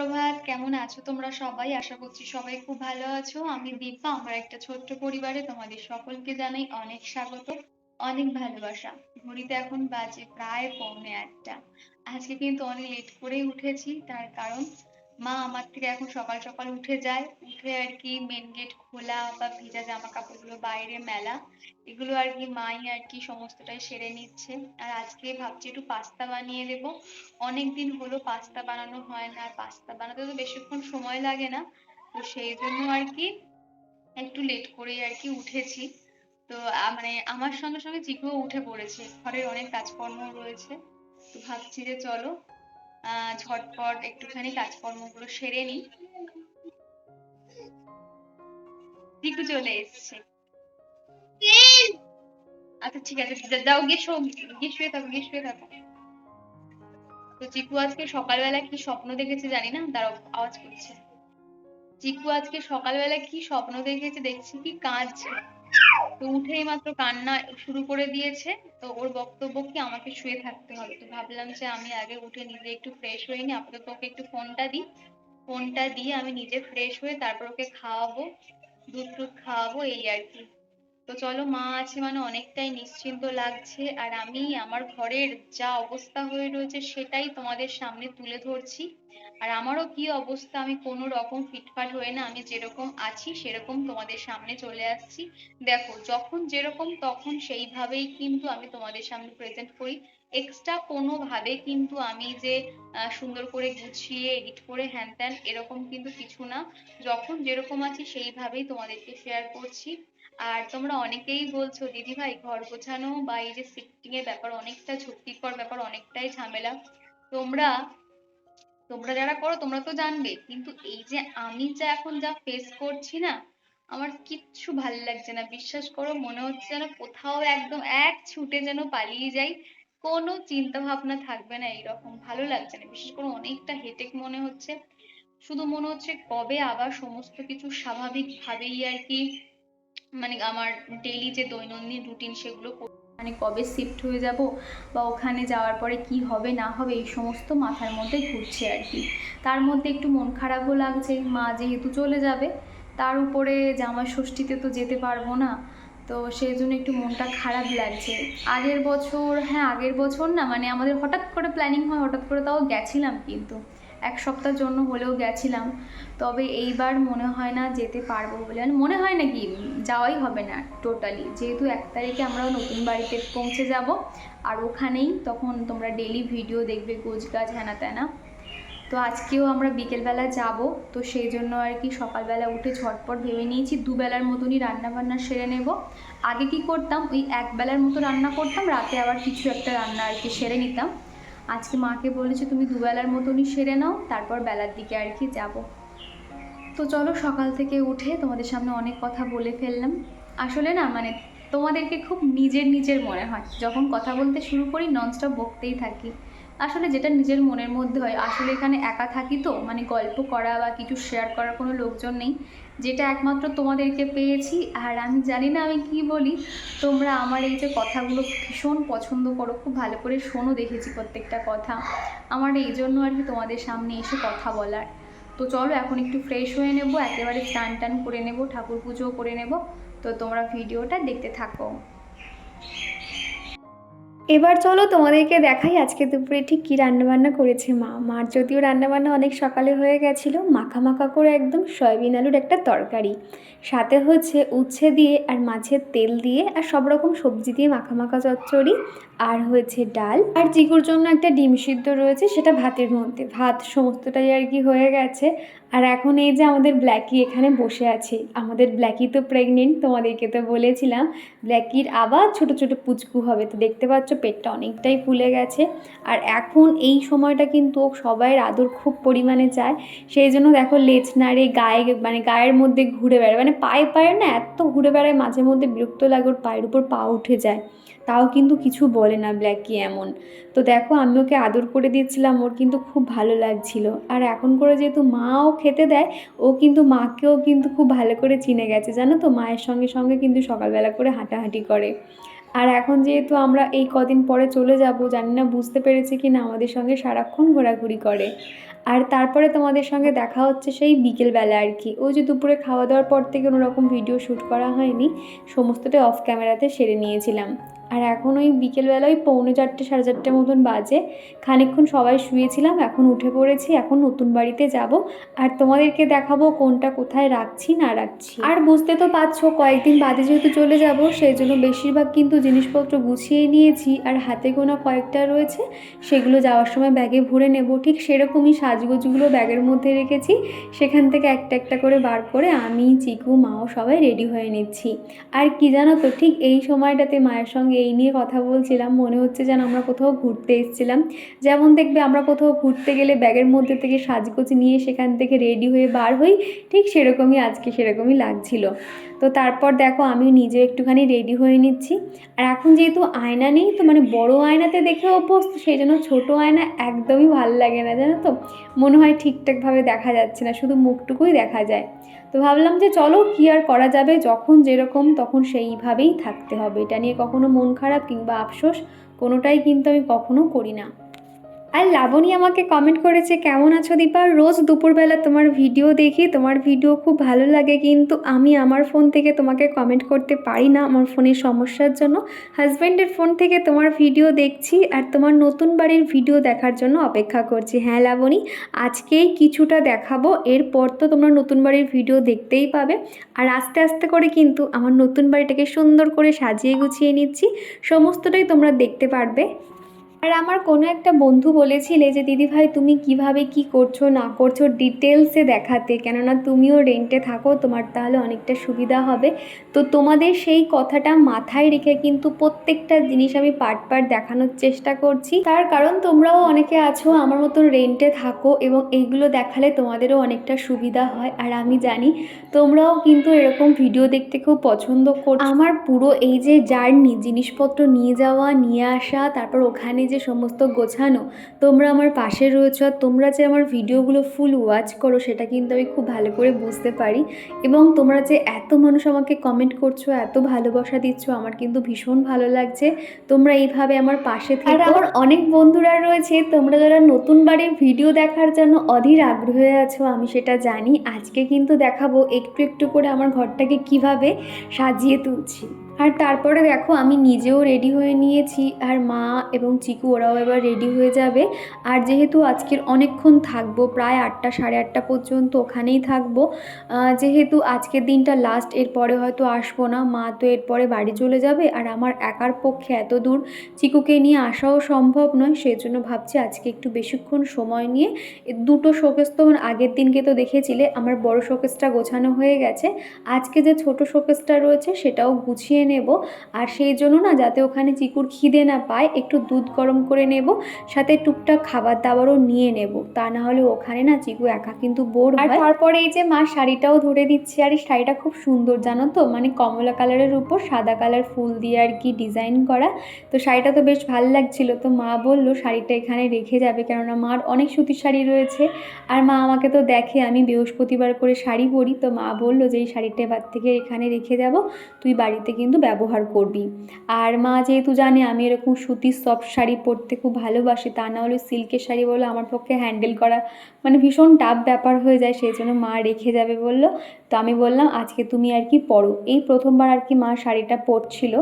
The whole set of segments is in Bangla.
সুপ্রভাত, কেমন আছো তোমরা সবাই? আশা করছি সবাই খুব ভালো আছো। আমি দীপা, আমার একটা ছোট্ট পরিবারে তোমাদের সকলকে জানাই অনেক স্বাগত, অনেক ভালোবাসা। ঘড়িতে এখন বাজে প্রায় পৌনে আটটা। আজকে কিন্তু অনেক লেট করেই উঠেছি, তার কারণ মা আমার থেকে এখন সকাল সকাল উঠে যায়, উঠে আর কি মেন গেট খোলা বা ভিজা জামা কাপড়গুলো বাইরে মেলা, এগুলো আর কি মাই আর কি সমস্তটাই সেরে নিচ্ছে। আর আজকে ভাবছি একটু পাস্তা বানিয়ে দেবো। অনেকদিন হলো পাস্তা বানানো হয় না, আর পাস্তা বানাতে তো বেশিক্ষণ সময় লাগে না, তো সেই জন্য আর কি একটু লেট করে আর কি উঠেছি। তো মানে আমার সঙ্গে সঙ্গে চিকুও উঠে পড়েছে, ঘরের অনেক কাজকর্ম রয়েছে। তো ভাবছি যে চলো ঝটপট একটুখানি কাজকর্মগুলো সেরে নিই চিকু চলে এসছে। আচ্ছা ঠিক আছে যাও, গিয়ে শো, গিয়ে শুয়ে থাকো, গিয়ে শুয়ে থাকো। তো চিকু আজকে সকালবেলা কি স্বপ্ন দেখেছে জানি না দাঁড়াও আওয়াজ করছে। চিকু আজকে সকালবেলা কি স্বপ্ন দেখেছে দেখছি কি কাঁদছে। তো উঠেই মাত্র কান্না শুরু করে দিয়েছে। তো ওর বক্তব্য কি আমাকে শুয়ে থাকতে হবে? তো ভাবলাম যে আমি আগে উঠে নিজে একটু ফ্রেশ হয়ে নিই। আপাতত ওকে একটু ফোনটা দিই। ফোনটা দিয়ে আমি নিজে ফ্রেশ হয়ে তারপর ওকে খাওয়াবো, দুধ টুধ খাওয়াবো, এই আর কি। তো চলো মা আছে মানে অনেকটাই নিশ্চিন্ত লাগছে। আর আমি আমার ঘরের যা অবস্থা হয়ে রয়েছে সেটাই তোমাদের সামনে তুলে ধরছি। আর আমারও কি অবস্থা? আমি কোনো রকম ফিটফাট হয়ে না, আমি যেরকম আছি সেরকম তোমাদের সামনে চলে আসছি। দেখো, যখন যেরকম তখন সেইভাবেই কিন্তু আমি তোমাদের সামনে প্রেজেন্ট করি। এক্সট্রা কোনোভাবে কিন্তু আমি যে সুন্দর করে গুছিয়ে এডিট করে, হ্যান ত্যান এরকম কিন্তু কিছু না। যখন যেরকম আছি সেইভাবেই তোমাদেরকে শেয়ার করছি। আর তোমরা অনেকেই বলছো দিদি ভাই ঘর গোছানো বা এই যে শিফটিং এর ব্যাপার অনেকটা ঝক্কিকর ব্যাপার, অনেকটাই ঝামেলা। তোমরা তোমরা যারা করো, তোমরা তো জানবে। কিন্তু এই যে আমি যা এখন যা ফেস করছি না, আমার কিচ্ছু ভালো লাগছে না। বিশ্বাস করো, মনে হচ্ছে যেন কোথাও একদম এক ছুটে যেন পালিয়ে যাই। কোনো চিন্তা ভাবনা থাকবে না এইরকম। ভালো লাগছে না। বিশেষ করে অনেকটা হেডেক মনে হচ্ছে। শুধু মনে হচ্ছে কবে আবার সমস্ত কিছু স্বাভাবিক ভাবেই আর কি মানে আমার ডেইলি যে দৈনন্দিন রুটিন সেগুলো মানে কবে শিফট হয়ে যাব বা ওখানে যাওয়ার পরে কি হবে, না হবে, এই সমস্ত মাথার মধ্যে ঘুরছে আর কি। তার মধ্যে একটু মন খারাপও লাগছে, মা যেহেতু চলে যাবে, তার উপরে জামাই ষষ্ঠীতে তো যেতে পারব না, তো সেই জন্য একটু মনটা খারাপ লাগছে। আগের বছর হ্যাঁ আগের বছর না মানে আমাদের হঠাৎ করে প্ল্যানিং হয়, হঠাৎ করে তাও গেছিলাম কিন্তু। এক সপ্তাহের জন্য হলেও গেছিলাম। তবে এইবার মনে হয় না যেতে পারব বলে। মানে মনে হয় না কি, যাওয়াই হবে না টোটালি যেহেতু এক তারিখে আমরা নতুন বাড়িতে পৌঁছে যাব, আর ওখানেই তখন তোমরা ডেলি ভিডিও দেখবে গোছ গাছ হ্যানা ত্যানা তো আজকেও আমরা বিকেলবেলা যাব, তো সেই জন্য আর কি সকালবেলা উঠে ঝটপট ভেবে নিয়েছি দুবেলার মতনই রান্না বান্না সেরে নেব। আগে কি করতাম, ওই এক বেলার মতো রান্না করতাম, রাতে আবার কিছু একটা রান্না আর কি সেরে নিতাম। আজকে মাকে বলেছে তুমি দুবেলার মতনই সেরে নাও, তারপর বেলার দিকে আর কি যাব। তো চলো সকাল থেকে উঠে তোমাদের সামনে অনেক কথা বলে ফেললাম। আসলে না মানে তোমাদেরকে খুব নিজের নিজের মনে হয়। যখন কথা বলতে শুরু করি নন ননস্টপ বকতেই থাকি। আসলে যেটা নিজের মনের মধ্যে হয়, আসলে এখানে একা থাকি তো মানে গল্প করা বা কিছু শেয়ার করার কোনো লোকজন নেই। যেটা একমাত্র তোমাদেরকে পেয়েছি, আর আমি জানি না আমি কি বলি। তোমরা আমার এই যে কথাগুলো ভীষণ পছন্দ করো, খুব ভালো করে শোনো দেখেছি প্রত্যেকটা কথা। আমার এই জন্য আর কি তোমাদের সামনে এসে কথা বলার। তো চলো এখন একটু ফ্রেশ হয়ে নেব, একেবারে স্নান টান করে নেব, ঠাকুর পুজোও করে নেব। তো তোমরা ভিডিওটা দেখতে থাকো। এবার চলো তোমাদেরকে দেখাই আজকে দুপুরে ঠিক কী রান্নাবান্না করেছে মা। মার যদিও রান্নাবান্না অনেক সকালে হয়ে গেছিল, মাখা মাখা করে একদম সয়াবিন আলুর একটা তরকারি। সাথে হচ্ছে উচ্ছে দিয়ে আর মাছের তেল দিয়ে আর সব রকম সবজি দিয়ে মাখা মাখা চচ্চড়ি আর হয়েছে ডাল। আর চিকুর জন্য একটা ডিম সিদ্ধ রয়েছে, সেটা ভাতের মধ্যে। ভাত সমস্তটাই আর কি হয়ে গেছে। আর এখন এই যে আমাদের ব্ল্যাকি এখানে বসে আছে। আমাদের ব্ল্যাকি তো প্রেগনেন্ট তোমাদেরকে তো বলেছিলাম। ব্ল্যাকির আবার ছোট ছোট পুচকু হবে। তো দেখতে পাচ্ছ পেটটা অনেকটাই ফুলে গেছে। আর এখন এই সময়টা কিন্তু সবাইয়ের আদর খুব পরিমাণে চায়। সেই জন্য দেখো লেজ নাড়ে গায়ে মানে গায়ের মধ্যে ঘুরে বেড়ায়। মানে পায়ে পায়ে না এত ঘুরে বেড়ায় মাঝে মধ্যে বিরক্ত লাগে, ওর পায়ের উপর পা উঠে যায়। তাও কিন্তু কিছু বলে না ব্ল্যাকি এমন। তো দেখো, আমি ওকে আদর করে দিয়েছিলাম, ওর কিন্তু খুব ভালো লাগছিল। আর এখন করে যেহেতু মাও খেতে দেয়, ও কিন্তু মাকেও কিন্তু খুব ভালো করে চিনে গেছে। জানো তো, মায়ের সঙ্গে সঙ্গে কিন্তু সকালবেলা করে হাঁটাহাঁটি করে। আর এখন যেহেতু আমরা এই কদিন পরে চলে যাব, জানি না বুঝতে পেরেছি কি না আমাদের সঙ্গে সারাক্ষণ ঘোরাঘুরি করে। আর তারপরে তোমাদের সঙ্গে দেখা হচ্ছে সেই বিকেলবেলা আর কি। ওই যে দুপুরে খাওয়া দাওয়ার পর থেকে কোনো রকম ভিডিও শ্যুট করা হয়নি, সমস্তটাই অফ ক্যামেরাতে সেরে নিয়েছিলাম। আর এখন ওই বিকেলবেলা ওই পৌনে চারটে, সাড়ে চারটে মতন বাজে। খানিকক্ষণ সবাই শুয়েছিলাম, এখন উঠে পড়েছি, এখন নতুন বাড়িতে যাব। আর তোমাদেরকে দেখাবো কোনটা কোথায় রাখছি, না রাখছি। আর বুঝতে তো পারছ, কয়েকদিন বাদে যেহেতু চলে যাব, সেই জন্য বেশিরভাগ কিন্তু জিনিসপত্র গুছিয়ে নিয়েছি। আর হাতে গোনা কয়েকটা রয়েছে, সেগুলো যাওয়ার সময় ব্যাগে ভরে নেব। ঠিক সেরকমই সাজগোজগুলো ব্যাগের মধ্যে রেখেছি। সেখান থেকে একটা একটা করে বার করে আমি, চিকু, মাও সবাই রেডি হয়ে নিচ্ছি। আর কি জানো তো, ঠিক এই সময়টাতে মায়ের সঙ্গে এই নিয়ে কথা বলছিলাম, মনে হচ্ছে যেন আমরা কোথাও ঘুরতে এসেছিলাম। যেমন দেখবে আমরা কোথাও ঘুরতে গেলে ব্যাগের মধ্যে থেকে সাজগোজ নিয়ে সেখান থেকে রেডি হয়ে বার হই, ঠিক সেরকমই আজকে সেরকমই লাগছিল। তো তারপর দেখো আমি নিজে একটুখানি রেডি হয়ে নিচ্ছি। আর এখন যেহেতু আয়না নেই, তো মানে বড় আয়নাতে দেখে অভ্যস্ত সেই জন্য ছোটো আয়না একদমই ভালো লাগে না, জানো তো? মনে হয় ঠিকঠাকভাবে দেখা যাচ্ছে না, শুধু মুখটুকুই দেখা যায়। তো ভাবলাম যে চলো কী আর করা যাবে, যখন যেরকম তখন সেইভাবেই থাকতে হবে। এটা নিয়ে কখনো মন খারাপ কিংবা আফসোস, কোনোটাই কিন্তু আমি কখনো করি না। আর লাবণী আমাকে কমেন্ট করেছে, কেমন আছো দীপা? রোজ দুপুরবেলা তোমার ভিডিও দেখি, তোমার ভিডিও খুব ভালো লাগে, কিন্তু আমি আমার ফোন থেকে তোমাকে কমেন্ট করতে পারি না আমার ফোনের সমস্যার জন্য। হাজব্যান্ডের ফোন থেকে তোমার ভিডিও দেখছি আর তোমার নতুন বাড়ির ভিডিও দেখার জন্য অপেক্ষা করছি। হ্যাঁ লাবণী, আজকেই কিছুটা দেখাবো, এরপর তো তোমরা নতুন বাড়ির ভিডিও দেখতেই পাবে। আর আস্তে আস্তে করে কিন্তু আমার নতুন বাড়িটাকে সুন্দর করে সাজিয়ে গুছিয়ে নিচ্ছি, সমস্তটাই তোমরা দেখতে পারবে। আর আমার কোনো একটা বন্ধু বলেছিলে যে, দিদি ভাই, তুমি কীভাবে কি করছ, না করছ ডিটেলসে দেখাতে। কেননা তুমিও রেন্টে থাকো, তোমার তাহলে অনেকটা সুবিধা হবে। তো তোমাদের সেই কথাটা মাথায় রেখে কিন্তু প্রত্যেকটা জিনিস আমি পার্ট পার্ট দেখানোর চেষ্টা করছি। তার কারণ তোমরাও অনেকে আছো, আমার মতন রেন্টে থাকো এবং এইগুলো দেখালে তোমাদেরও অনেকটা সুবিধা হয়। আর আমি জানি তোমরাও কিন্তু এরকম ভিডিও দেখতে খুব পছন্দ করো আমার পুরো এই যে জার্নি জিনিসপত্র নিয়ে যাওয়া, নিয়ে আসা, তারপর ওখানে যে সমস্ত গোছানো তোমরা আমার পাশে রয়েছো আর তোমরা যে আমার ভিডিওগুলো ফুল ওয়াচ করো সেটা কিন্তু আমি খুব ভালো করে বুঝতে পারি। এবং তোমরা যে এত মানুষ আমাকে কমেন্ট করছ এত ভালোবাসা দিচ্ছ আমার কিন্তু ভীষণ ভালো লাগছে। তোমরা এইভাবে আমার পাশে থেকে। আর আমার অনেক বন্ধুরা রয়েছে তোমরা যারা নতুন বাড়ির ভিডিও দেখার জন্য অধীর আগ্রহে আছো আমি সেটা জানি। আজকে কিন্তু দেখাবো একটু একটু করে আমার ঘরটাকে কীভাবে সাজিয়ে তুলছি। আর তারপরে দেখো আমি নিজেও রেডি হয়ে নিয়েছি, আর মা এবং চিকু ওরাও এবার রেডি হয়ে যাবে। আর যেহেতু আজকের অনেকক্ষণ থাকব, প্রায় আটটা, সাড়ে আটটা পর্যন্ত ওখানেই থাকব যেহেতু আজকের দিনটা লাস্ট এরপরে হয়তো আসব না। মা তো এরপরে বাড়ি চলে যাবে, আর আমার একার পক্ষে এত দূর চিকুকে নিয়ে আসাও সম্ভব নয়। সেই জন্য ভাবছি আজকে একটু বেশিক্ষণ সময় নিয়ে, দুটো শোকেস তো আগের দিনকে তো দেখেছিলে, আমার বড় শোকেসটা গোছানো হয়ে গেছে। আজকে যে ছোট শোকেসটা রয়েছে, সেটাও গুছিয়ে নেব। আর সেই জন্য না যাতে ওখানে চিকুর খিদে না পায় একটু দুধ গরম করে নেব সাথে টুকটাক খাবার দাবারও নিয়ে নেব। তা না হলে ওখানে না চিকু একা কিন্তু বোর আর তারপরে এই যে মা শাড়িটাও ধরে দিচ্ছে আর এই শাড়িটা খুব সুন্দর জানো তো? মানে কমলা কালারের উপর সাদা কালার ফুল দিয়ে আর কি ডিজাইন করা। তো শাড়িটা তো বেশ ভালো লাগছিল। তো মা বলল শাড়িটা এখানে রেখে যাবে কেননা মার অনেক সুতির শাড়ি রয়েছে। আর মা আমাকে তো দেখে আমি বৃহস্পতিবার করে শাড়ি পরি। তো মা বলল যে এই শাড়িটা এবার থেকে এখানে রেখে যাব। তুই বাড়িতে কিন্তু ব্যবহার করবি। আর মা যেহেতু জানে আমি এরকম সুতির সফট শাড়ি পরতে খুব ভালোবাসি তা না হলে সিল্কের শাড়ি বলে আমার পক্ষে হ্যান্ডেল করা মানে ভীষণ টাফ ব্যাপার হয়ে যায় সেই জন্য মা রেখে যাবে বলল। তো আমি বললাম আজকে তুমি আর কি পরো? এই প্রথমবার আর কি মা শাড়িটা পরছিল।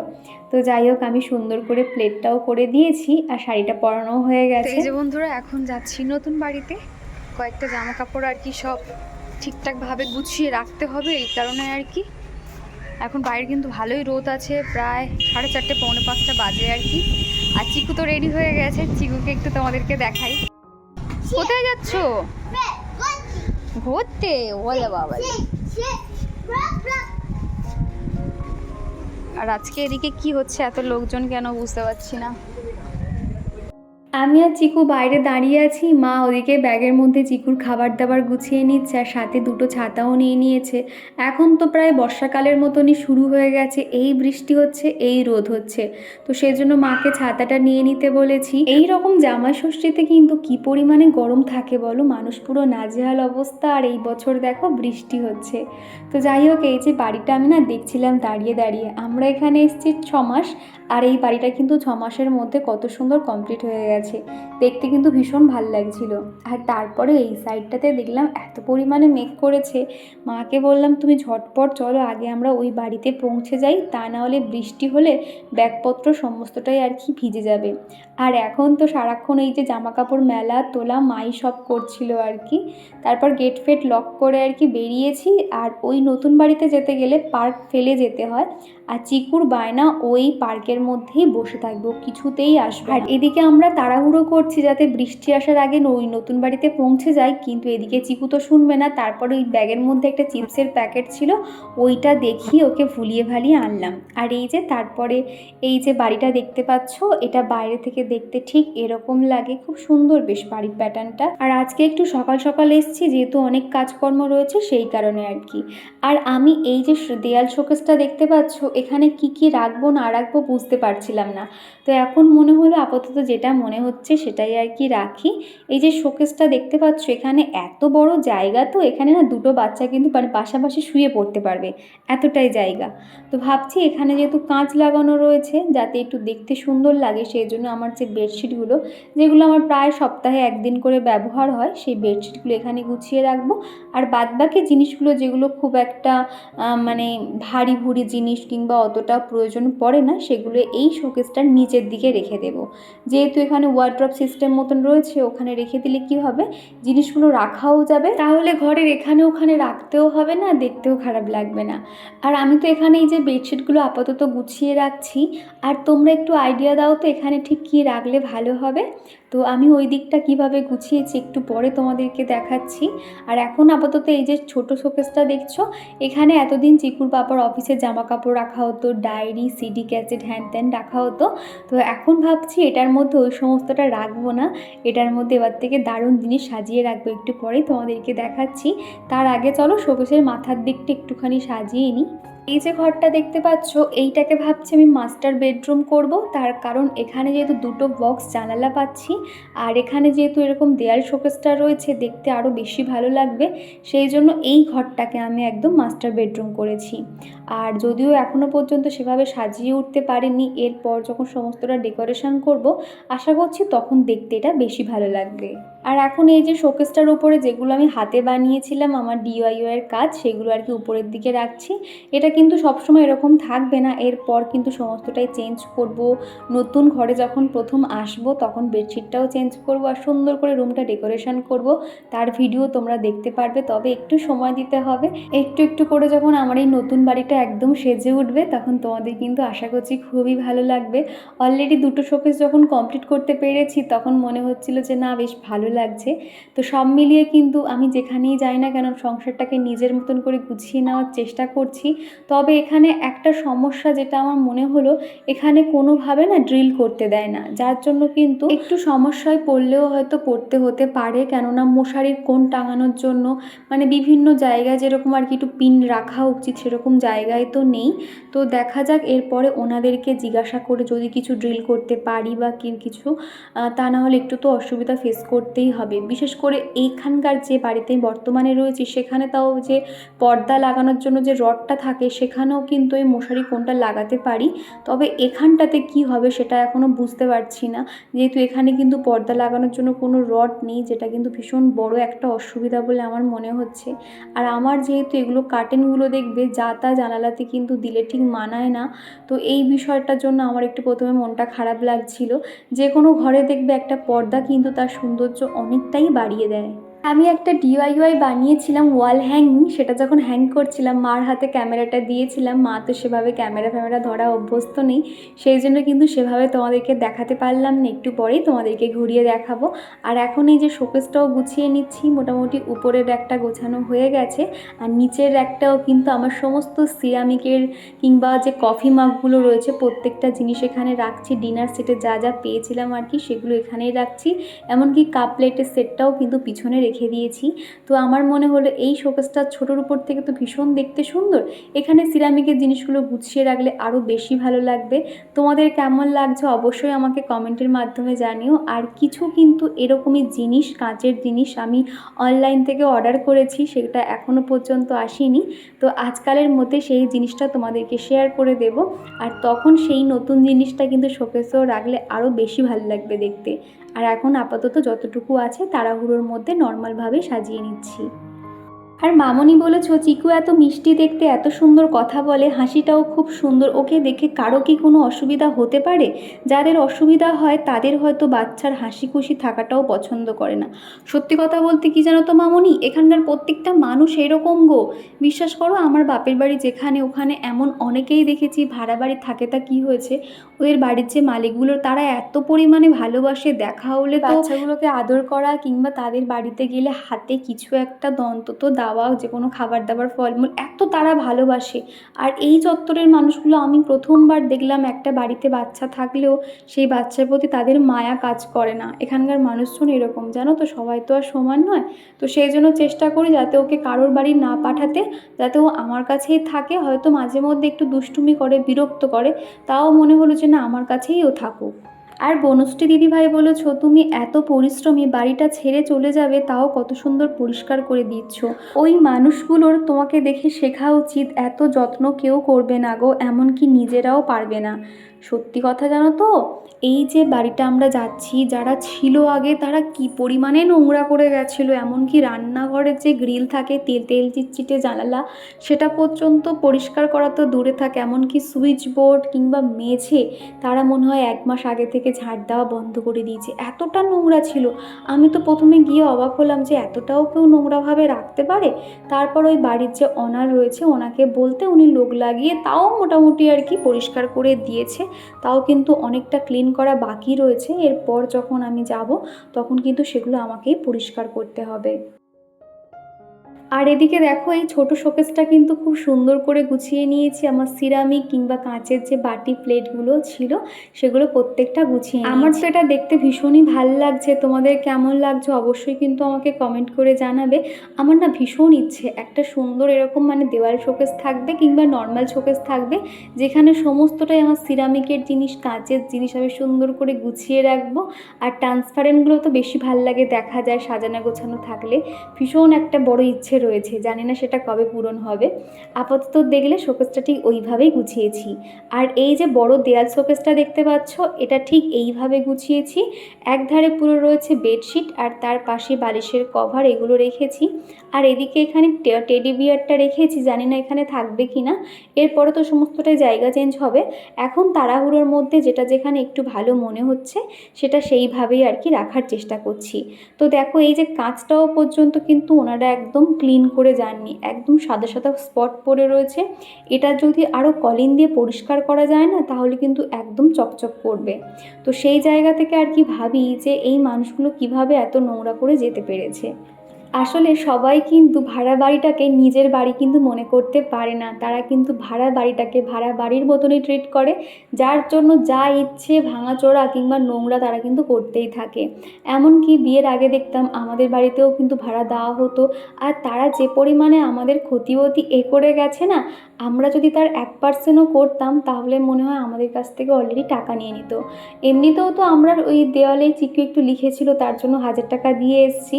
তো যাই হোক আমি সুন্দর করে প্লেটটাও করে দিয়েছি আর শাড়িটা পরানো হয়ে গেছে এই যে বন্ধুরা এখন যাচ্ছি নতুন বাড়িতে। কয়েকটা জামা কাপড় আর কি সব ঠিকঠাকভাবে গুছিয়ে রাখতে হবে এই কারণে আর কি এখন বাইরে কিন্তু ভালোই রোদ আছে, প্রায় সাড়ে চারটে, পৌনে পাঁচটা বাজে আর কি। আর চিকু তো রেডি হয়ে গেছে, চিকুকে একটু তোমাদেরকে দেখাই। কোথায় যাচ্ছ? ঘুরতে? ওলে বাবা আর আজকে এদিকে কি হচ্ছে? এত লোকজন কেন বুঝতে পারছি না। আমি আর চিকু বাইরে দাঁড়িয়ে আছি। মা ওদিকে ব্যাগের মধ্যে চিকুর খাবার দাবার গুছিয়ে নিচ্ছে আর সাথে দুটো ছাতাও নিয়ে নিয়েছে। এখন তো প্রায় বর্ষাকালের মতনই শুরু হয়ে গেছে। এই বৃষ্টি হচ্ছে, এই রোদ হচ্ছে। তো সেজন্য মাকে ছাতাটা নিয়ে নিতে বলেছি। এই রকম জামাই ষষ্ঠীতে কিন্তু কি পরিমাণে গরম থাকে বলো? মানুষ পুরো নাজেহাল অবস্থা আর এই বছর দেখো বৃষ্টি হচ্ছে। তো যাই হোক, এই যে বাড়িটা আমি না দেখছিলাম দাঁড়িয়ে দাঁড়িয়ে। আমরা এখানে এসেছি ছ মাস। আর এই বাড়িটা কিন্তু ছ মাসের মধ্যে কত সুন্দর কমপ্লিট হয়ে গেছে। দেখতে কিন্তু ভীষণ ভালো লাগছিল। আর তারপরে এই সাইডটাতে দেখলাম এত পরিমাণে মেঘ করেছে। মাকে বললাম, তুমি ঝটপট চলো, আগে আমরা ওই বাড়িতে পৌঁছে যাই, তা না হলে বৃষ্টি হলে ব্যাগপত্র সমস্তটাই আর কি ভিজে যাবে। আর এখন তো সারাক্ষণ এই যে জামা কাপড় মেলা, তোলা, মাই সব করছিল আর কি। তারপর গেট ফেট লক করে আর কি বেরিয়েছি। আর ওই নতুন বাড়িতে যেতে গেলে পার্ক ফেলে যেতে হয়। আর চিকুর বায়না ওই পার্কের মধ্যেই বসে থাকব কিছুতেই আসবে আর এদিকে আমরা তাড়াহুড়ো করছি যাতে বৃষ্টি আসার আগে ওই নতুন বাড়িতে পৌঁছে যাই কিন্তু এদিকে চিকু তো শুনবে না তারপর ওই ব্যাগের মধ্যে একটা চিপসের প্যাকেট ছিল ওইটা দেখিয়ে ওকে ভুলিয়ে ভালিয়ে আনলাম। আর এই যে তারপরে এই যে বাড়িটা দেখতে পাচ্ছ এটা বাইরে থেকে দেখতে ঠিক এরকম লাগে খুব সুন্দর বেশ বাড়ির প্যাটার্নটা। আর আজকে একটু সকাল সকাল এসেছি যেহেতু অনেক কাজকর্ম রয়েছে সেই কারণে আর কি। আর আমি এই যে দেয়াল শোকেসটা দেখতে পাচ্ছ এখানে কি কি রাখব, না রাখব বুঝতে পারছিলাম না। তো এখন মনে হলো আপাতত যেটা মনে হচ্ছে সেটাই আর কি রাখি। এই যে শোকেসটা দেখতে পাচ্ছ, এখানে এত বড় জায়গা তো, এখানে না দুটো বাচ্চা কিন্তু মানে পাশাপাশি শুয়ে পড়তে পারবে। এতটাই জায়গা। তো ভাবছি এখানে যেহেতু কাঁচ লাগানো রয়েছে, যাতে একটু দেখতে সুন্দর লাগে সেই জন্য আমার যে বেডশিটগুলো, যেগুলো আমার প্রায় সপ্তাহে একদিন করে ব্যবহার হয়, সেই বেডশিটগুলো এখানে গুছিয়ে রাখব। আর বাদবাকি জিনিসগুলো যেগুলো খুব একটা মানে ভারী ভুরি জিনিস কিংবা অতটা প্রয়োজন পড়ে না, সেগুলো এই শোকেসটার নিচের দিকে রেখে দেবো। যেহেতু এখানে ওয়ার্ড্রপ সিস্টেম মতন রয়েছে, ওখানে রেখে দিলে কি হবে? জিনিসগুলো রাখাও যাবে। তাহলে ঘরের এখানে ওখানে রাখতেও হবে না, দেখতেও খারাপ লাগবে না। আর আমি তো এখানে এই যে বেডশিটগুলো আপাতত গুছিয়ে রাখছি। আর তোমরা একটু আইডিয়া দাও তো এখানে ঠিক কী রাখলে ভালো হবে। তো আমি ওই দিকটা কীভাবে গুছিয়েছি একটু পরে তোমাদেরকে দেখাচ্ছি। আর এখন আপাতত এই যে ছোট শোকেসটা দেখছ, এখানে এতদিন চিকুর বাবার অফিসের জামা কাপড় রাখা হতো, ডায়েরি, সিডি ক্যাসেট হ্যান ত্যান রাখা হতো। তো এখন ভাবছি এটার মধ্যে ওই সমস্তটা রাখব না, এটার মধ্যে এবার থেকে দারুণ জিনিস সাজিয়ে রাখব। একটু পরেই তোমাদেরকে দেখাচ্ছি। তার আগে চলো শোকেসের মাথার দিকটা একটুখানি সাজিয়ে নিই এই যে ঘরটা দেখতে পাচ্ছ, এইটাকে ভাবছি আমি মাস্টার বেডরুম করব। তার কারণ এখানে যেহেতু দুটো বক্স জানালা পাচ্ছি, আর এখানে যেহেতু এরকম দেয়াল শোকেসটা রয়েছে, দেখতে আরও বেশি ভালো লাগবে। সেই জন্য এই ঘরটাকে আমি একদম মাস্টার বেডরুম করেছি। আর যদিও এখনও পর্যন্ত সেভাবে সাজিয়ে উঠতে পারিনি, এরপর যখন সমস্তটা ডেকোরেশন করব, আশা করছি তখন দেখতে এটা বেশি ভালো লাগবে। আর এখন এই যে শোকেসটার উপরে যেগুলো আমি হাতে বানিয়েছিলাম আমার ডিওয়াইও এর কাজ, সেগুলো আর কি উপরের দিকে রাখছি। এটা কিন্তু সবসময় এরকম থাকবে না। এরপর কিন্তু সমস্তটাই চেঞ্জ করব। নতুন ঘরে যখন প্রথম আসব, তখন বেডশিটটাও চেঞ্জ করব আর সুন্দর করে রুমটা ডেকোরেশন করব। তার ভিডিও তোমরা দেখতে পারবে, তবে একটু সময় দিতে হবে। একটু একটু করে যখন আমার এই নতুন বাড়িটা একদম সেজে উঠবে, তখন তোমাদের কিন্তু আশা করছি খুবই ভালো লাগবে। অলরেডি দুটো শোকেস যখন কমপ্লিট করতে পেরেছি, তখন মনে হচ্ছিল যে না, বেশ ভালো লাগছে। তো সব মিলিয়ে কিন্তু আমি যেখানেই যাই না কেন সংসারটাকে নিজের মতন করে গুছিয়ে নেওয়ার চেষ্টা করছি। তবে এখানে একটা সমস্যা যেটা আমার মনে হলো এখানে কোনোভাবে না ড্রিল করতে দেয় না। যার জন্য কিন্তু একটু সমস্যায় পড়লেও হয়তো পড়তে হতে পারে কেননা মশারির কোণ টাঙানোর জন্য মানে বিভিন্ন জায়গায় যেরকম আর কি একটু পিন রাখা উচিত সেরকম জায়গায় তো নেই। তো দেখা যাক এরপরে ওনাদেরকে জিজ্ঞাসা করে যদি কিছু ড্রিল করতে পারি বা কি কিছু তা না হলে একটু তো অসুবিধা ফেস করতেই হবে। বিশেষ করে এইখানকার যে বাড়িতে বর্তমানে রয়েছি, সেখানে তাও যে পর্দা লাগানোর জন্য যে রডটা থাকে, সেখানেও কিন্তু এই মশারি কোনটা লাগাতে পারি। তবে এখানটাতে কি হবে সেটা এখনও বুঝতে পারছি না। যেহেতু এখানে কিন্তু পর্দা লাগানোর জন্য কোনো রড নেই, যেটা কিন্তু ভীষণ বড় একটা অসুবিধা বলে আমার মনে হচ্ছে। আর আমার যেহেতু এগুলো কার্টেনগুলো দেখবে, যা তা জানালাতে কিন্তু দিলে ঠিক মানায় না। তো এই বিষয়টার জন্য আমার একটু প্রথমে মনটা খারাপ লাগছিল। যে কোনো ঘরে দেখবে একটা পর্দা কিন্তু তার সৌন্দর্য অনেকটাই বাড়িয়ে দেয়। আমি একটা ডিওয়াইওয়াই বানিয়েছিলাম ওয়াল হ্যাঙ্গিং সেটা যখন হ্যাং করছিলাম, মার হাতে ক্যামেরাটা দিয়েছিলাম, মা তো সেভাবে ক্যামেরা ফ্যামেরা ধরা অভ্যস্ত নেই, সেই জন্য কিন্তু সেভাবে তোমাদেরকে দেখাতে পারলাম না, একটু পরেই তোমাদেরকে ঘুরিয়ে দেখাবো। আর এখন এই যে শোকেসটাও গুছিয়ে নিচ্ছি, মোটামুটি উপরের একটা গোছানো হয়ে গেছে, আর নিচের একটাও কিন্তু আমার সমস্ত সিরামিকের কিংবা যে কফি মাগগুলো রয়েছে, প্রত্যেকটা জিনিস এখানে রাখছি ডিনার সেটে যা যা পেয়েছিলাম আর কি, সেগুলো এখানেই রাখছি। এমনকি কাপ প্লেটের সেটটাও কিন্তু পিছনে রেখে দিয়েছি। তো আমার মনে হলো এই শোকেসটা ছোটোর উপর থেকে তো ভীষণ দেখতে সুন্দর। এখানে সিরামিকের জিনিসগুলো গুছিয়ে রাখলে আরও বেশি ভালো লাগবে। তোমাদের কেমন লাগছে অবশ্যই আমাকে কমেন্টের মাধ্যমে জানিও। আর কিছু কিন্তু এরকমই জিনিস, কাঁচের জিনিস আমি অনলাইন থেকে অর্ডার করেছি, সেটা এখনও পর্যন্ত আসেনি। তো আজকালের মধ্যে সেই জিনিসটা তোমাদেরকে শেয়ার করে দেব। আর তখন সেই নতুন জিনিসটা কিন্তু শোকেসেও রাখলে আরও বেশি ভালো লাগবে দেখতে। আর এখন আপাতত যতটুকু আছে তাড়াহুড়োর মধ্যে নর্মালভাবে সাজিয়ে নিচ্ছি। আর মামনি বলেছ, চিকু এত মিষ্টি দেখতে এত সুন্দর কথা বলে, হাসিটাও খুব সুন্দর। ওকে দেখে কারও কি কোনো অসুবিধা হতে পারে? যাদের অসুবিধা হয়, তাদের হয়তো বাচ্চার হাসি খুশি থাকাটাও পছন্দ করে না। সত্যি কথা বলতে কি জানো তো মামনি? এখানকার প্রত্যেকটা মানুষ এরকম গো। বিশ্বাস করো, আমার বাপের বাড়ি যেখানে ওখানে এমন অনেকেই দেখেছি, ভাড়া বাড়ি থাকে তা কি হয়েছে? ওদের বাড়ির যে মালিকগুলো, তারা এত পরিমাণে ভালোবাসে, দেখা হলে তো বাচ্চাগুলোকে আদর করা কিংবা তাদের বাড়িতে গেলে হাতে কিছু একটা অন্তত দেওয়া যে কোনো খাবার দাবার, ফলমূল এত তারা ভালোবাসে। আর এই চত্বরের মানুষগুলো আমি প্রথমবার দেখলাম একটা বাড়িতে বাচ্চা থাকলেও সেই বাচ্চার প্রতি তাদের মায়া কাজ করে না। এখানকার মানুষজন এরকম, জানো তো? সবাই তো আর সমান নয়। তো সেই জন্য চেষ্টা করি যাতে ওকে কারোর বাড়ি না পাঠাতে, যাতে ও আমার কাছেই থাকে, হয়তো মাঝে মধ্যে একটু দুষ্টুমি করে, বিরক্ত করে, তাও মনে হলো যে না, আমার কাছেই ও থাকুক। আর বনশ্রী দিদিভাই বলেছ তুমি এত পরিশ্রমী, বাড়িটা ছেড়ে চলে যাবে, তাও কত সুন্দর পরিষ্কার করে দিচ্ছ। ওই মানুষগুলোর তোমাকে দেখে শেখা উচিত, এত যত্ন কেউ করবে না গো, এমনকি নিজেরাও পারবে না। সত্যি কথা জানো তো? এই যে বাড়িটা আমরা যাচ্ছি, যারা ছিল আগে তারা কি পরিমাণে নোংরা করে গেছিল? এমনকি রান্নাঘরের যে গ্রিল থাকে, তেল তেল চিটচিটে জানালা, সেটা পর্যন্ত পরিষ্কার করা তো দূরে থাকে। এমনকি সুইচ বোর্ড কিংবা মেঝে, তারা মনে হয় এক মাস আগে থেকে ঝাড় দেওয়া বন্ধ করে দিয়েছে। এতটা নোংরা ছিল। আমি তো প্রথমে গিয়ে অবাক হলাম যে এতটাও কেউ নোংরাভাবে রাখতে পারে? তারপর ওই বাড়ির যে অনার রয়েছে, ওনাকে বলতে উনি লোক লাগিয়ে তাও মোটামুটি আর কি পরিষ্কার করে দিয়েছে। তাও কিন্তু অনেকটা ক্লিন করা বাকি রয়েছে এরপর যখন আমি যাব তখন কিন্তু সেগুলো আমাকেই পরিষ্কার করতে হবে। আর এদিকে দেখো, এই ছোট শোকেসটা কিন্তু খুব সুন্দর করে গুছিয়ে নিয়েছি। আমার সিরামিক কিংবা কাঁচের যে বাটি প্লেটগুলো ছিল, সেগুলো প্রত্যেকটা গুছিয়ে আমার তো এটা দেখতে ভীষণই ভালো লাগছে। তোমাদের কেমন লাগছে অবশ্যই কিন্তু আমাকে কমেন্ট করে জানাবে। আমার না ভীষণ ইচ্ছে, একটা সুন্দর এরকম মানে দেওয়াল শোকেস থাকবে কিংবা নর্মাল শোকেস থাকবে, যেখানে সমস্তটাই আমার সিরামিকের জিনিস, কাঁচের জিনিস আমি সুন্দর করে গুছিয়ে রাখব। আর ট্রান্সপারেন্টগুলো তো বেশি ভালো লাগে দেখা যায় সাজানো গোছানো থাকলে। ভীষণ একটা বড় ইচ্ছে রয়েছে। জানি না সেটা কবে পূরণ হবে। আপাতত দেখলে শোকেসটা ঠিক ওইভাবেই গুছিয়েছি। আর এই যে বড় দেয়াল শোকেসটা দেখতে পাচ্ছ, এটা ঠিক এইভাবে গুছিয়েছি। এক ধারে পুরো রয়েছে বেডশিট আর তার পাশে বালিশের কভার, এগুলো রেখেছি। আর এদিকে এখানে টেডি বিয়ারটা রেখেছি, জানি না এখানে থাকবে কি না এরপরে তো সমস্তটাই জায়গা চেঞ্জ হবে। এখন তাড়াহুড়োর মধ্যে যেটা যেখানে একটু ভালো মনে হচ্ছে, সেটা সেইভাবেই আর কি রাখার চেষ্টা করছি। তো দেখো এই যে কাঁচটাও পর্যন্ত কিন্তু ওনারা একদম ক্লিন করে যাননি। একদম সাদা সাদা স্পট পড়ে রয়েছে। এটা যদি আরও কলিন দিয়ে পরিষ্কার করা যায় না, তাহলে কিন্তু একদম চকচক করবে। তো সেই জায়গা থেকে আর কি ভাবি যে এই মানুষগুলো কীভাবে এত নোংরা করে যেতে পেরেছে? আসলে সবাই কিন্তু ভাড়া বাড়িটাকে নিজের বাড়ি কিন্তু মনে করতে পারে না। তারা কিন্তু ভাড়া বাড়িটাকে ভাড়া বাড়ির মতনই ট্রিট করে, যার জন্য যা ইচ্ছে ভাঙাচোরা কিংবা নোংরা তারা কিন্তু করতেই থাকে। এমনকি বিয়ের আগে দেখতাম আমাদের বাড়িতেও কিন্তু ভাড়া দেওয়া হতো। আর তারা যে পরিমাণে আমাদের ক্ষতিবতী এ করে গেছে না, আমরা যদি তার এক পার্সেন্টও করতাম, তাহলে মনে হয় আমাদের কাছ থেকে অলরেডি টাকা নিয়ে নিত। এমনিতেও তো আমরা ওই দেওয়ালে চিকু একটু লিখেছিল, তার জন্য হাজার টাকা দিয়ে এসেছি।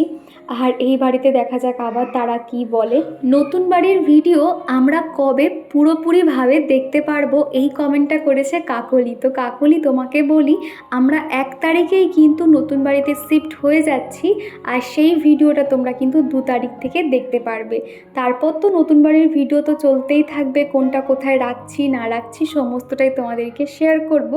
আর এই বাড়িতে দেখা যাক আবার তারা কি বলে। নতুন বাড়ির ভিডিও আমরা কবে পুরোপুরিভাবে দেখতে পারব এই কমেন্টটা করেছে কাকলি। তো কাকলি, তোমাকে বলি, আমরা এক তারিখেই কিন্তু নতুন বাড়িতে শিফট হয়ে যাচ্ছি আর সেই ভিডিওটা তোমরা কিন্তু দু তারিখ থেকে দেখতে পারবে। তারপর তো নতুন বাড়ির ভিডিও তো চলতেই থাকবে, কোনটা কোথায় রাখছি, না রাখছি সমস্তটাই তোমাদেরকে শেয়ার করব।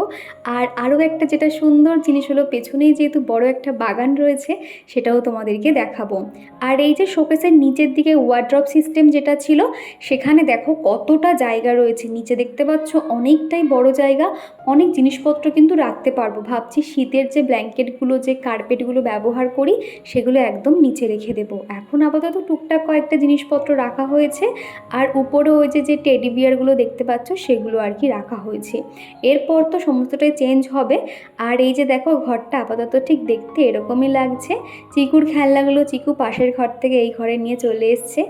আর আরও একটা যেটা সুন্দর জিনিস হলো, পেছনেই যেহেতু বড় একটা বাগান রয়েছে, সেটাও তোমাদেরকে দেখাবো। আর এই যে শোকেসের নিচের দিকে ওয়ার্ড্রপ সিস্টেম যেটা ছিল, সেখানে দেখো কতটা জায়গা রয়েছে। নিচে দেখতে পাচ্ছ অনেকটাই বড় জায়গা, অনেক জিনিসপত্র কিন্তু রাখতে পারব। ভাবছি শীতের যে ব্ল্যাঙ্কেটগুলো, যে কার্পেটগুলো ব্যবহার করি, সেগুলো একদম নিচে রেখে দেবো। এখন আপাতত টুকটাক কয়েকটা জিনিসপত্র রাখা হয়েছে, আর উপরে ওই যে যে টেডি বিয়ারগুলো দেখতে পাচ্ছ, সেগুলো আর কি রাখা হয়েছে। এরপর তো সমস্তটাই চেঞ্জ হবে। আর এই যে দেখো ঘরটা আপাতত ঠিক দেখতে এরকমই লাগছে। চিকুর খেলনাগুলো চিকু পাশের ঘর থেকে এই ঘরে নিয়ে চলে এসছে।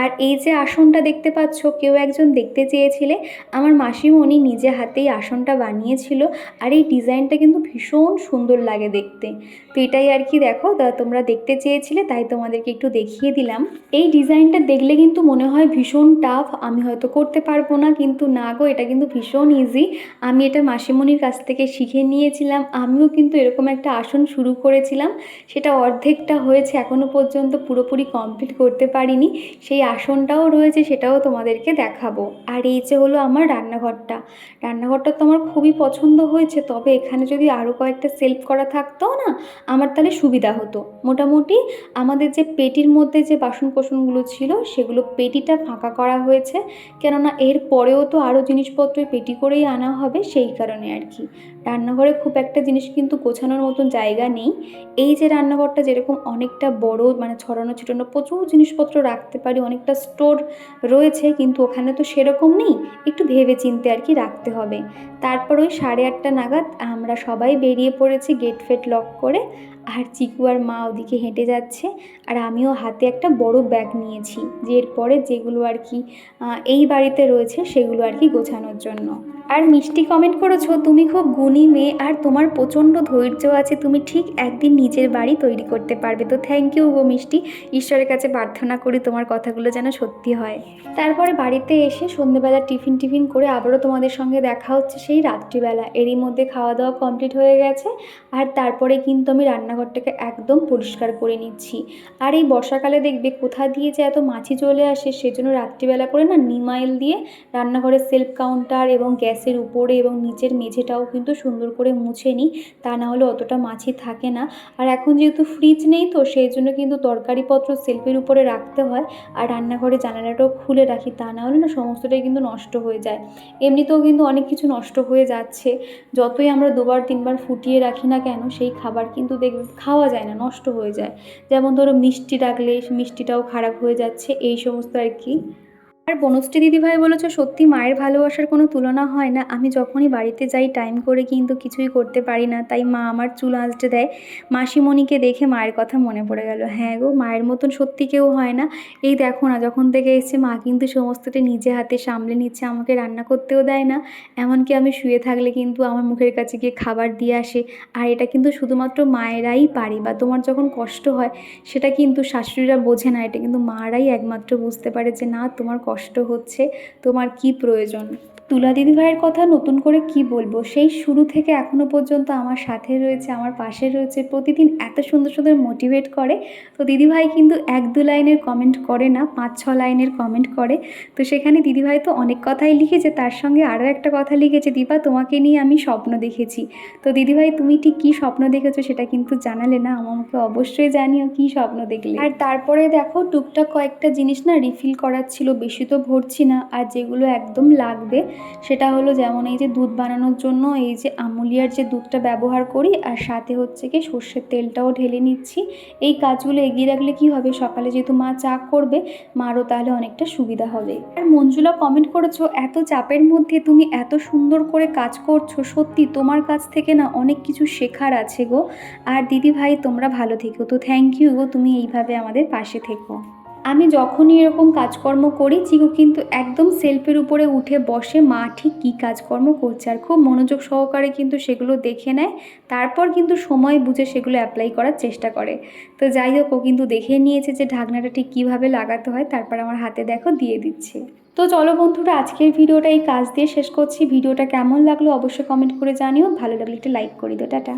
আর এই যে আসনটা দেখতে পাচ্ছ, কেউ একজন দেখতে চেয়েছিলে। আমার মাসিমণি নিজে হাতেই আসনটা বানিয়েছিল আর এই ডিজাইনটা কিন্তু ভীষণ সুন্দর লাগে দেখতে। তো এটাই আর কি দেখো তোমরা দেখতে চেয়েছিলে, তাই তোমাদেরকে একটু দেখিয়ে দিলাম। এই ডিজাইনটা দেখলে কিন্তু মনে হয় ভীষণ টাফ আমি হয়তো করতে পারব না, কিন্তু না গো, এটা কিন্তু ভীষণ ইজি আমি এটা মাসিমণির কাছ থেকে শিখে নিয়েছিলাম, আমিও কিন্তু এরকম একটা আসন শুরু করেছিলাম। সেটা অর্ধেকটা হয়েছে এখনও পর্যন্ত পুরোপুরি কমপ্লিট করতে পারিনি, সেই আসনটাও রয়েছে সেটাও তোমাদেরকে দেখাবো। আর এই যে হলো আমার রান্নাঘরটা রান্নাঘরটা তো আমার খুবই পছন্দ হয়েছে, তবে এখানে যদি আরও কয়েকটা সেলফ করা থাকতো না, আমার তাহলে সুবিধা হতো। মোটামুটি আমাদের যে পেটির মধ্যে যে বাসন কোসনগুলো ছিল, সেগুলো পেটিটা ফাঁকা করা হয়েছে, কেননা এর পরেও তো আরও জিনিসপত্র পেটি করেই আনা হবে, সেই কারণে আর কি। রান্নাঘরে খুব একটা জিনিস কিন্তু গোছানোর মতন জায়গা নেই। এই যে রান্নাঘরটা যেরকম অনেকটা বড় মানে ছড়ানো ছিটানো প্রচুর জিনিসপত্র রাখতে পারি, অনেকটা স্টোর রয়েছে, কিন্তু ওখানে তো সেরকম নেই। একটু ভেবে চিনতে আর কি রাখতে হবে। তারপর ওই সাড়ে আটটা নাগাদ আমরা সবাই বেরিয়ে পড়েছি গেট ফেট লক করে। আর চিকু আর মা ওদিকে হেঁটে যাচ্ছে আর আমিও হাতে একটা বড় ব্যাগ নিয়েছি যে এরপরে যেগুলো আর কি এই বাড়িতে রয়েছে সেগুলো আর কি গোছানোর জন্য। আর মিষ্টি কমেন্ট করেছ, তুমি খুব গুণী মেয়ে আর তোমার প্রচণ্ড ধৈর্য আছে, তুমি ঠিক একদিন নিজের বাড়ি তৈরি করতে পারবে। তো থ্যাংক ইউ গো মিষ্টি, ঈশ্বরের কাছে প্রার্থনা করি তোমার কথাগুলো যেন সত্যি হয়। তারপরে বাড়িতে এসে সন্ধেবেলা টিফিন টিফিন করে আবারও তোমাদের সঙ্গে দেখা হচ্ছে সেই রাত্রিবেলা। এরই মধ্যে খাওয়া দাওয়া কমপ্লিট হয়ে গেছে আর তারপরে কিন্তু আমি রান্নাঘরটাকে একদম পরিষ্কার করে নিচ্ছি। আর এই বর্ষাকালে দেখবে কোথা দিয়ে যে এত মাছি চলে আসে সেজন্য রাত্রিবেলা করে না নিমাইল দিয়ে রান্নাঘরের সেলফ কাউন্টার এবং গ্যাসের উপরে এবং নিচের মেঝেটাও কিন্তু সুন্দর করে মুছে নিই। তা না হলে অতটা মাছি থাকে না। আর এখন যেহেতু ফ্রিজ নেই তো সেই জন্য কিন্তু তরকারিপত্র সেলফের উপরে রাখতে হয় আর রান্নাঘরে জানালাটাও খুলে রাখি। তা না হলে না সমস্তটাই কিন্তু নষ্ট হয়ে যায়। এমনিতেও কিন্তু অনেক কিছু নষ্ট হয়ে যাচ্ছে। যতই আমরা দুবার তিনবার ফুটিয়ে রাখি না কেন সেই খাবার কিন্তু দেখ খাওয়া যায় না, নষ্ট হয়ে যায়। যেমন ধরো মিষ্টি রাখলে, মিষ্টিটাও খারাপ হয়ে যাচ্ছে, এই সমস্ত আর কি। আর বনশ্রী দিদিভাই বলেছে, সত্যি মায়ের ভালোবাসার কোনো তুলনা হয় না। আমি যখনই বাড়িতে যাই টাইম করে কিন্তু কিছুই করতে পারি না। তাই মা আমার চুল আঁচড়ে দেয়। মাসিমণিকে দেখে মায়ের কথা মনে পড়ে গেল। হ্যাঁ গো, মায়ের মতন সত্যি কেউ হয় না। এই দেখো না, যখন থেকে এসছে, মা কিন্তু সমস্তটা নিজে হাতে সামলে নিচ্ছে, আমাকে রান্না করতেও দেয় না। এমনকি আমি শুয়ে থাকলে কিন্তু আমার মুখের কাছে গিয়ে খাবার দিয়ে আসে। আর এটা কিন্তু শুধুমাত্র মায়েরাই পারে বা তোমার যখন কষ্ট হয়, সেটা কিন্তু শাশুড়িরা বোঝে না। এটা কিন্তু মারাই একমাত্র বুঝতে পারে যে, না, তোমার কষ্ট হচ্ছে তোমার কি প্রয়োজন? তুলা দিদিভাইয়ের কথা নতুন করে কি বলব? সেই শুরু থেকে এখনও পর্যন্ত আমার সাথে রয়েছে, আমার পাশে রয়েছে, প্রতিদিন এত সুন্দর সুন্দর মোটিভেট করে। তো দিদিভাই কিন্তু এক দু লাইনের কমেন্ট করে না, পাঁচ ছ লাইনের কমেন্ট করে। তো সেখানে দিদিভাই তো অনেক কথাই লিখেছে, তার সঙ্গে আরও একটা কথা লিখেছে, দীপা, তোমাকে নিয়ে আমি স্বপ্ন দেখেছি। তো দিদিভাই তুমি ঠিক কী স্বপ্ন দেখেছ সেটা কিন্তু জানালে না আমাকে অবশ্যই জানিও কী স্বপ্ন দেখলে। আর তারপরে দেখো, টুকটাক কয়েকটা জিনিস না রিফিল করার ছিল, বেশি তো ভরছি না, আর যেগুলো একদম লাগবে সেটা হলো যেমন এই যে দুধ বানানোর জন্য এই যে আমুলিয়ার যে দুধটা ব্যবহার করি, আর সাথে হচ্ছে কি সর্ষের তেলটাও ঢেলে নিচ্ছি। এই কাজগুলো এগিয়ে রাখলে কি হবে? সকালে যেহেতু মা চা করবে, মারও তাহলে অনেকটা সুবিধা হবে। আর মঞ্জুলা কমেন্ট করেছ, এত চাপের মধ্যে তুমি এত সুন্দর করে কাজ করছ, সত্যি তোমার কাছ থেকে না অনেক কিছু শেখার আছে গো। আর দিদি ভাই তোমরা ভালো থেকো। তো থ্যাংক ইউ গো, তুমি এইভাবে আমাদের পাশে থেকো। আমি যখনই এরকম কাজকর্ম করি, চিকু কিন্তু একদম সেলফের উপরে উঠে বসে মা ঠিক কী কাজকর্ম করছে আর খুব মনোযোগ সহকারে কিন্তু সেগুলো দেখে নেয়, তারপর কিন্তু সময় বুঝে সেগুলো অ্যাপ্লাই করার চেষ্টা করে। তো যাই হোক, ও কিন্তু দেখে নিয়েছে যে ঢাকনাটা ঠিক কীভাবে লাগাতে হয়, তারপর আমার হাতে দেখো দিয়ে দিচ্ছে। তো চলো বন্ধুরা, আজকের ভিডিওটা এই কাজ দিয়ে শেষ করছি। ভিডিওটা কেমন লাগল অবশ্যই কমেন্ট করে জানিও। ভালো লাগলে একটা লাইক করে দিও। টাটা।